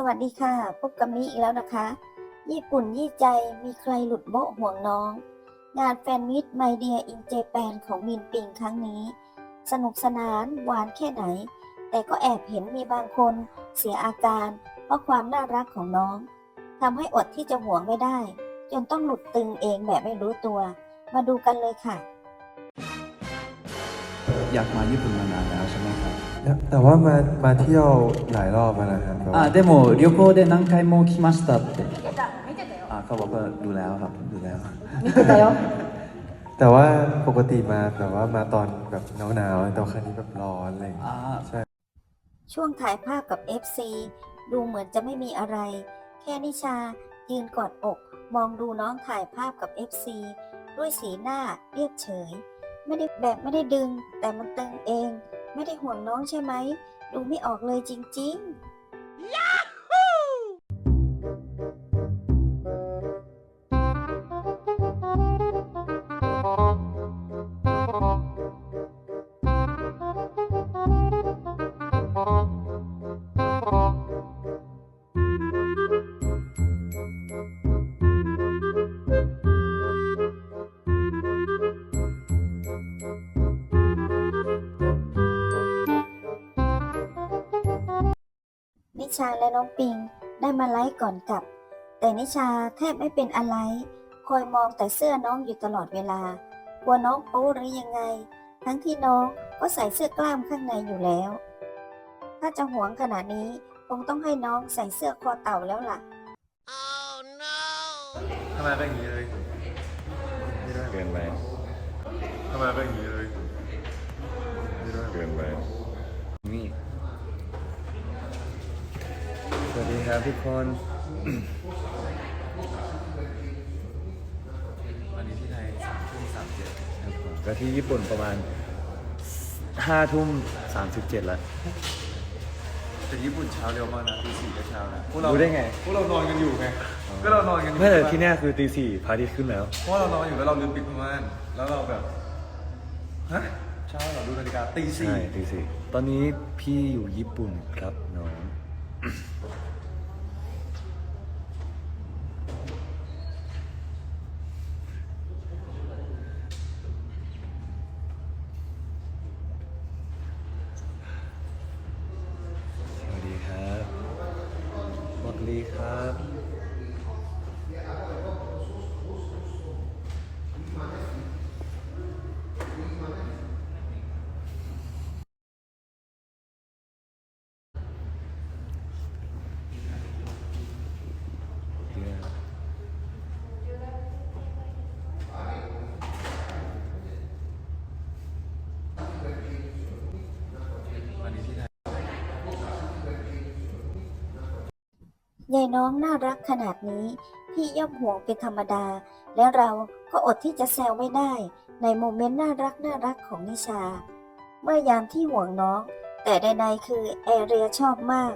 สวัสดีค่ะ พบกับมิอีกแล้วนะคะ ญี่ปุ่นยี่ใจมีใครหลุดโบะห่วงน้อง งานแฟนมิตรไมเดียอินเจแปนของมินปิงครั้งนี้ สนุกสนานหวานแค่ไหน แต่ก็แอบเห็นมีบางคนเสียอาการ เพราะความน่ารักของน้องทำให้อดที่จะห่วงไม่ได้ จนต้องหลุดตึงเองแบบไม่รู้ตัว มาดูกันเลยค่ะ อยากมาญี่ปุ่นมานานแล้วใช่ไหมครับ แต่ว่ามามาเที่ยวหลายรอบแล้วนะครับอ่าでも旅行で何回も来ましたって見てたよあเขาบอกว่าดูแล้วครับดูแล้ว見てたよแต่ว่าปกติมาแต่ว่ามาตอนแบบหนาวๆแต่ว่าครั้งนี้แบบร้อนอะไรอย่างเงี้ยอ่า ใช่ ช่วงถ่ายภาพกับ FC ดูเหมือนจะไม่มีอะไร แค่นิชายืนกอดอก มองดูน้องถ่ายภาพกับ FC ด้วยสีหน้าเรียบเฉย ไม่ได้แบบไม่ได้ดึงแต่มันตึงเอง ไม่ได้ห่วงน้องใช่ไหม ดูไม่ออกเลยจริงๆ นิชาและน้องปิงได้มาไลฟ์ก่อนกลับ แต่นิชาแทบไม่เป็นอะไร คอยมองแต่เสื้อน้องอยู่ตลอดเวลากลัวน้องโป๊หรือยังไง ทั้งที่น้องก็ใส่เสื้อกล้ามข้างในอยู่แล้ว ถ้าจะหวงขนาดนี้คงต้องให้น้องใส่เสื้อคอเต่าแล้วล่ะทำไมเป็นอย่างนี้เลยเกินไปทำไมเป็นอย่างนี้เลยเกินไป ครับทุกคน วันนี้ที่ไทยสามทุ่มสามเจ็ดครับผมก็ที่ญี่ปุ่นประมาณห้าทุ่มสามสิบเจ็ดแล้วแต่ญี่ปุ่นเช้าเร็วมากนะตีสี่ก็เช้านะรู้ได้ไง พวกเรานอนกันอยู่ไงก็เรานอนกันอยู่ไม่แต่ที่เนี่ยคือตีสี่พระอาทิตย์ขึ้นแล้ว เพราะว่าเรานอนอยู่แล้วเราลืมปิดม่านแล้วเราแบบฮะเช้าเหราดูนาฬิกาตีสี่ใช่ตีสี่ตอนนี้พี่อยู่ญี่ปุ่นครับน้อง สวัสดีครับ ลีครับ ยายน้องน่ารักขนาดนี้ พี่ย่อมห่วงเป็นธรรมดา และเราก็อดที่จะแซวไม่ได้ ในโมเมนต์น่ารักน่ารักของนิชา เมื่อยามที่ห่วงน้อง แต่ใดๆคือแอเรียชอบมาก